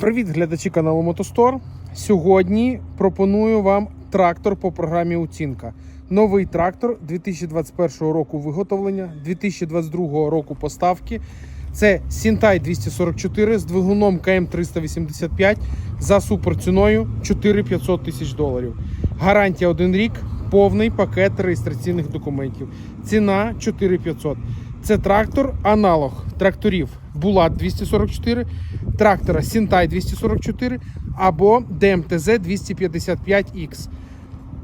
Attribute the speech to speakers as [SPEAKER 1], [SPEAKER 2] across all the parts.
[SPEAKER 1] Привіт, глядачі каналу Мотостор. Сьогодні пропоную вам трактор по програмі оцінка. Новий трактор 2021 року виготовлення, 2022 року поставки. Це Сінтай 244 з двигуном КМ 385 за суперціною 4500 тисяч доларів. Гарантія 1 рік, повний пакет реєстраційних документів. Ціна 4500. Це трактор аналог тракторів Булат 244, трактора Сінтай 244 або ДМТЗ 255X.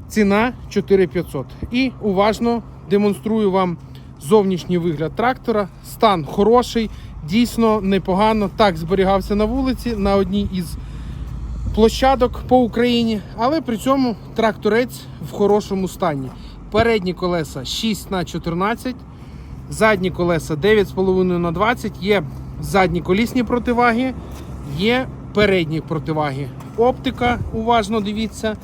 [SPEAKER 1] Ціна 4500. І уважно демонструю вам зовнішній вигляд трактора. Стан хороший, дійсно непогано. Так зберігався на вулиці на одній із площадок по Україні, але при цьому тракторець в хорошому стані. Передні колеса 6 на 14 задні колеса 9,5 на 20 є задні колісні противаги, є передні противаги. Оптика, уважно дивіться.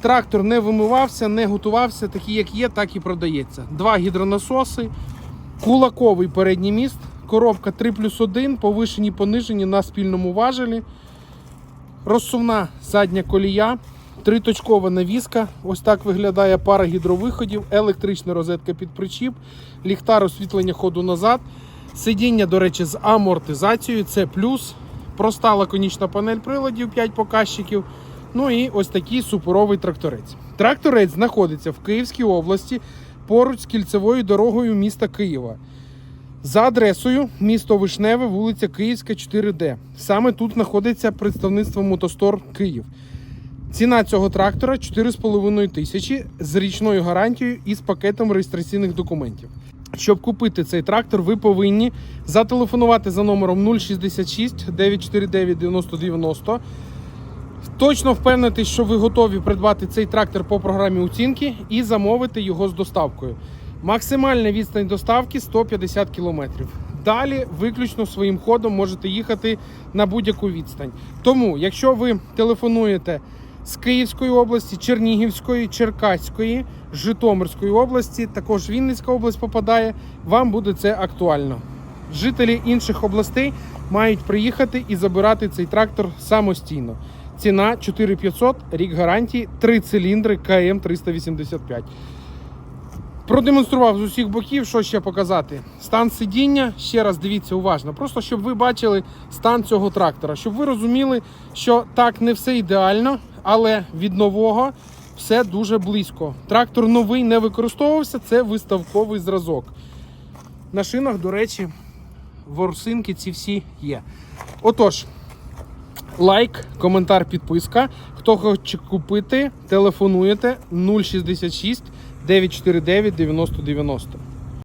[SPEAKER 1] Трактор не вимивався, не готувався, такий як є, так і продається. Два гідронасоси, кулаковий передній міст, коробка 3 плюс 1, повишені, понижені на спільному важелі. Розсувна задня колія, триточкова навіска. Ось так виглядає пара гідровиходів, електрична розетка під причіп, ліхтар освітлення ходу назад. Сидіння, до речі, з амортизацією. Це плюс. Проста лаконічна панель приладів, 5 показчиків. Ну і ось такий суперовий тракторець. Тракторець знаходиться в Київській області поруч з кільцевою дорогою міста Києва. За адресою місто Вишневе, вулиця Київська, 4D. Саме тут знаходиться представництво Мотостор Київ. Ціна цього трактора 4,5 тисячі з річною гарантією і з пакетом реєстраційних документів. Щоб купити цей трактор, ви повинні зателефонувати за номером 066 949 9090. Точно впевнитись, що ви готові придбати цей трактор по програмі оцінки і замовити його з доставкою. Максимальна відстань доставки 150 км. Далі виключно своїм ходом можете їхати на будь-яку відстань. Тому, якщо ви телефонуєте з Київської області, Чернігівської, Черкаської, Житомирської області, також Вінницька область попадає, вам буде це актуально. Жителі інших областей мають приїхати і забирати цей трактор самостійно. Ціна 4500, рік гарантії, 3 циліндри КМ 385. Продемонстрував з усіх боків, що ще показати. Стан сидіння, ще раз дивіться уважно, просто щоб ви бачили стан цього трактора, щоб ви розуміли, що так не все ідеально, але від нового все дуже близько. Трактор новий не використовувався, це виставковий зразок. На шинах, до речі, ворсинки ці всі є. Отож, лайк, коментар, підписка. Хто хоче купити, телефонуєте 066 949 9090.